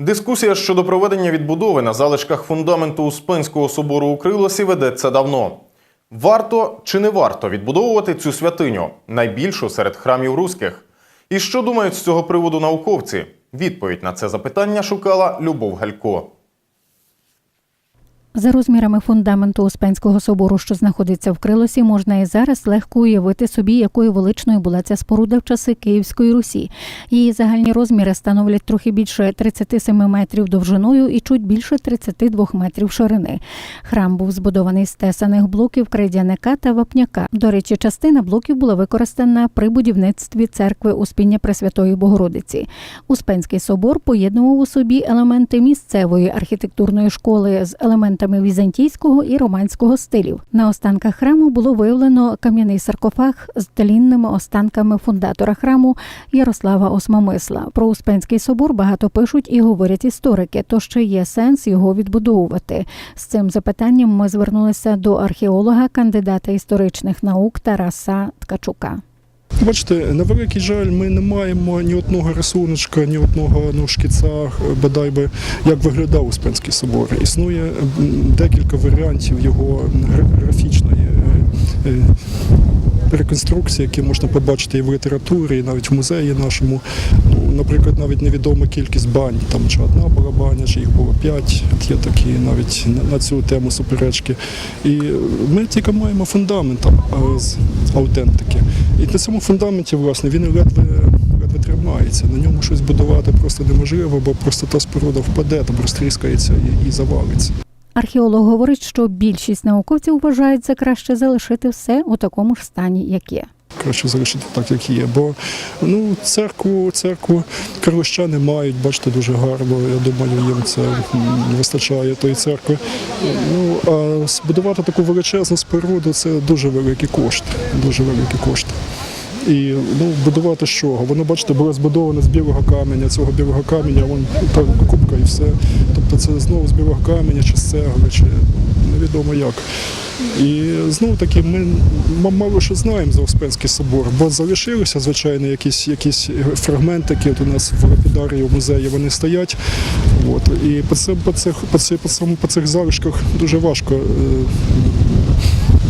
Дискусія щодо проведення відбудови на залишках фундаменту Успенського собору у Крилосі ведеться давно. Варто чи не варто відбудовувати цю святиню, найбільшу серед храмів руських? І що думають з цього приводу науковці? Відповідь на це запитання шукала Любов Галько. За розмірами фундаменту Успенського собору, що знаходиться в Крилосі, можна і зараз легко уявити собі, якою величною була ця споруда в часи Київської Русі. Її загальні розміри становлять трохи більше 37 метрів довжиною і чуть більше 32 метрів ширини. Храм був збудований з тесаних блоків крейдяника та вапняка. До речі, частина блоків була використана при будівництві церкви Успіння Пресвятої Богородиці. Успенський собор поєднував у собі елементи місцевої архітектурної школи з елементами візантійського і романського стилів. На останках храму було виявлено кам'яний саркофаг з тлінними останками фундатора храму Ярослава Осмомисла. Про Успенський собор багато пишуть і говорять історики, то ще є сенс його відбудовувати. З цим запитанням ми звернулися до археолога, кандидата історичних наук Тараса Ткачука. Бачите, на великий жаль, ми не маємо ні одного рисуночка, ні одного ну, шкіца, бодай би, як виглядав Успенський собор. Існує декілька варіантів його гра- графічної е, е, реконструкції, які можна побачити і в літературі, і навіть в музеї нашому. Наприклад, навіть невідома кількість бань, там чи одна була баня, чи їх було п'ять. Є такі навіть на- цю тему суперечки. І ми тільки маємо фундамент з аутентики. І на цьому фундаменті, власне, він ледве, ледве тримається. На ньому щось будувати просто неможливо, бо просто та споруда впаде, там розтріскається і, і завалиться. Археолог говорить, що більшість науковців вважають за краще залишити все у такому ж стані, як є. Краще залишити так, як є. Бо ну, церкву, церкву карлощани мають, бачите, дуже гарно. Я думаю, їм це вистачає тої церкви. Ну, а збудувати таку величезну споруду це дуже великі кошти. Дуже великі кошти. І ну, будувати з чого? Воно, бачите, було збудоване з білого каменя. Цього білого каменя, вон та кубка і все. Тобто це знову з білого каменя, чи з цегли, чи невідомо як. І знову таки ми мало що знаємо за Успенський собор, бо залишилися, звичайно, якісь, якісь фрагментики. От у нас в лапідарії в музеї вони стоять. От. І по, цим, по, цих, по, цих, по, цьому, по цих залишках дуже важко е,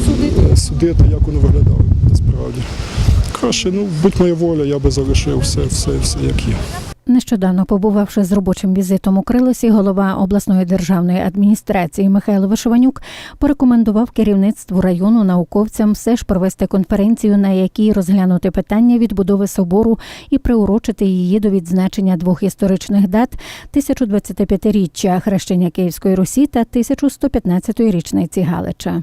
судити. судити, як воно виглядало насправді. Краще, ну, будь моя воля, я би залишив все, все, все як є. Нещодавно побувавши з робочим візитом у Крилосі, голова обласної державної адміністрації Михайло Вишиванюк порекомендував керівництву району науковцям все ж провести конференцію, на якій розглянути питання відбудови собору і приурочити її до відзначення двох історичних дат 1025-річчя хрещення Київської Русі та 1115-ї річниці Галича.